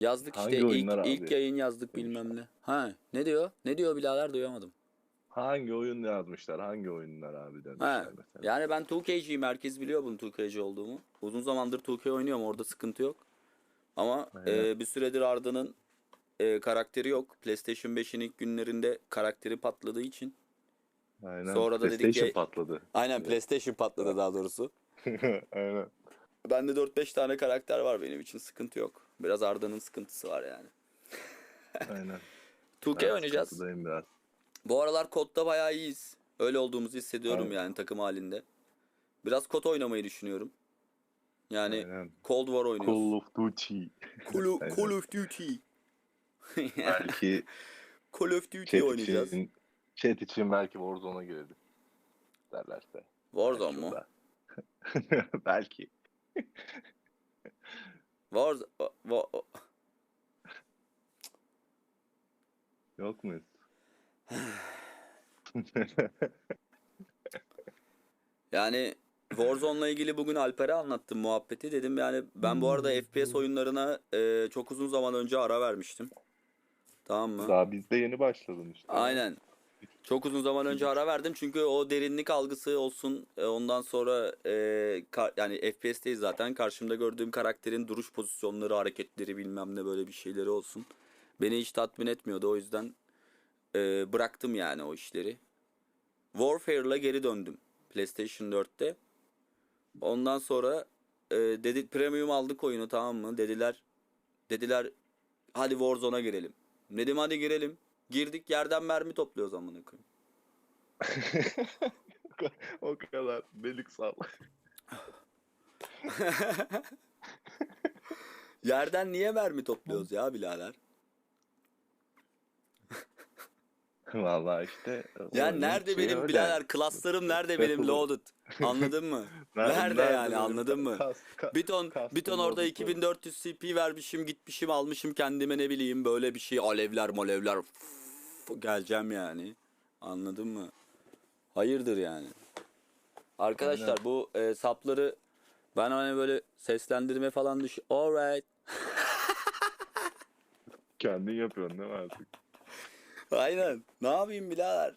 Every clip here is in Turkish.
Yazdık Hangi işte oyunlar ilk, abi? ilk yayın yazdık bilmem ne. Ha ne diyor? Ne diyor birader duyamadım. Hangi oyun yazmışlar? Hangi oyunlar abi Ha, demişler mesela. yani ben 2K'ciyim. Herkes biliyor bunun 2K'ci olduğumu. Uzun zamandır 2K oynuyorum. Orada sıkıntı yok. Ama e, bir süredir Arda'nın e, karakteri yok. PlayStation 5'in ilk günlerinde karakteri patladığı için. Aynen. Sonra da dedik ki- patladı. Aynen PlayStation patladı daha doğrusu. Aynen. Bende 4-5 tane karakter var benim için sıkıntı yok. Biraz Arda'nın sıkıntısı var yani. Aynen. 2K Ben oynayacağız. biraz. Bu aralar kodda bayağı iyiyiz. Öyle olduğumuzu hissediyorum Aynen. yani takım halinde. Biraz kod oynamayı düşünüyorum. Yani Aynen. Cold War oynuyoruz. Call of Duty. Call, of-. Call of Duty. belki Call of Duty chat oynayacağız. için, chat için belki Warzone'a girelim. Derlerse. Warzone mu? Şurada. belki. Warzone... Wa- Yok muyuz? Yani Warzone'la ilgili bugün Alper'e anlattım muhabbeti. Dedim yani ben bu arada FPS oyunlarına e, çok uzun zaman önce ara vermiştim. Tamam mı? Daha bizde yeni başladın işte. Aynen. Çok uzun zaman önce ara verdim çünkü o derinlik algısı olsun. e, Ondan sonra e, ka- yani FPS'teyiz zaten. Karşımda gördüğüm karakterin duruş pozisyonları, hareketleri bilmem ne böyle bir şeyleri olsun. Beni hiç tatmin etmiyordu. O yüzden e, bıraktım yani o işleri. Warfare'la geri döndüm PlayStation 4'te. Ondan sonra e, dedi premium aldık oyunu tamam mı? Dediler dediler hadi Warzone'a girelim. Dedim hadi girelim. Girdik yerden mermi topluyoruz amına koyayım. o kadar. Belik sal. Yerden niye mermi topluyoruz ya birader? Vallahi işte. Ya oyunun nerede şeyi benim öyle. birader klaslarım nerede benim loaded? Anladın mı? Nerede- Nerede yani, anladın mı? kas- ka- Bir ton, bir ton orada loaded 2400 CP vermişim gitmişim almışım kendime ne bileyim böyle bir şey alevler molevler F- geleceğim yani. Anladın mı? Hayırdır yani. Arkadaşlar Aynen. bu e, sapları ben hani böyle seslendirme falan düş. Alright. Kendin yapıyorsun değil mi artık? Aynen. Ne yapayım birader?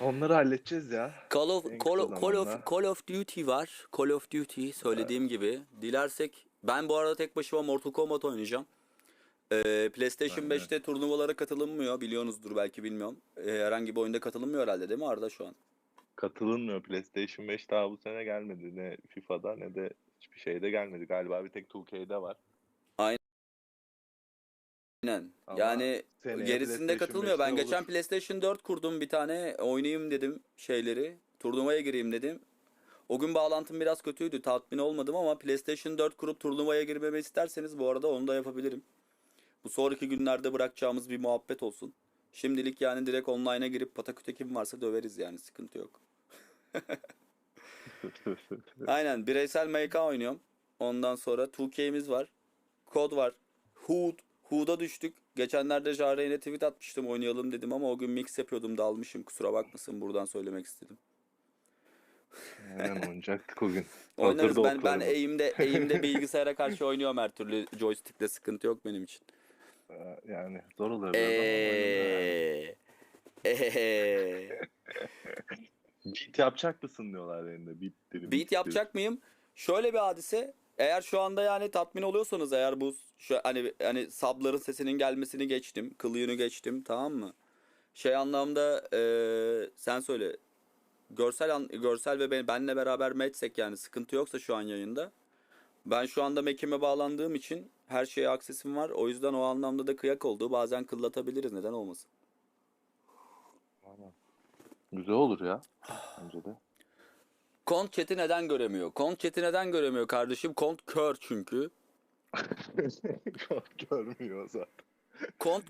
Onları halledeceğiz ya. Call of En Call, of- Call of. Call of Duty var. Call of Duty söylediğim gibi. Dilersek ben bu arada tek başıma Mortal Kombat oynayacağım. Ee, PlayStation Aynen. 5'te turnuvalara katılınmıyor. Biliyorsunuzdur belki bilmiyorum. Ee, herhangi bir oyunda katılınmıyor herhalde değil mi Arda şu an? Katılınmıyor. PlayStation 5 daha bu sene gelmedi. Ne FIFA'da ne de hiçbir şeyde gelmedi. Galiba bir tek 2K'de var. Aynen. Ama yani gerisinde katılmıyor. Ben 5'te geçen olur. PlayStation 4 kurdum bir tane. Oynayayım dedim şeyleri. Turnuvaya gireyim dedim. O gün bağlantım biraz kötüydü. Tatmin olmadım ama PlayStation 4 kurup turnuvaya girmemi isterseniz bu arada onu da yapabilirim. Bu sonraki günlerde bırakacağımız bir muhabbet olsun. Şimdilik yani direkt online'a girip pataküte kim varsa döveriz yani sıkıntı yok. Aynen bireysel MK oynuyorum. Ondan sonra 2K'miz var. Kod var. Hood. Hood'a düştük. Geçenlerde Jare'ye tweet atmıştım oynayalım dedim ama o gün mix yapıyordum dalmışım. Kusura bakmasın buradan söylemek istedim. Aynen oynayacaktık o gün. Oynarız ben ben eğimde eğimde bilgisayara karşı oynuyorum her türlü joystickle sıkıntı yok benim için. Ee, Yani zor oluyor biraz. Eee. Beat yapacak mısın diyorlar elinde. Beat, dedim, Beat yapacak mıyım? Şöyle bir hadise. Eğer şu anda yani tatmin oluyorsanız eğer bu şu hani hani sabların sesinin gelmesini geçtim, kılığını geçtim, tamam mı? Şey anlamda eee, sen söyle. Görsel an, görsel ve ben, benle beraber matchsek yani sıkıntı yoksa şu an yayında. Ben şu anda Mac'ime bağlandığım için her şeye aksesim var. O yüzden o anlamda da kıyak oldu. Bazen kıllatabiliriz. Neden olmasın? Aynen. Güzel olur ya. Bence de. Kont chat'i neden göremiyor? Kont chat'i neden göremiyor kardeşim? Kont kör çünkü. Görmüyor zaten. Kont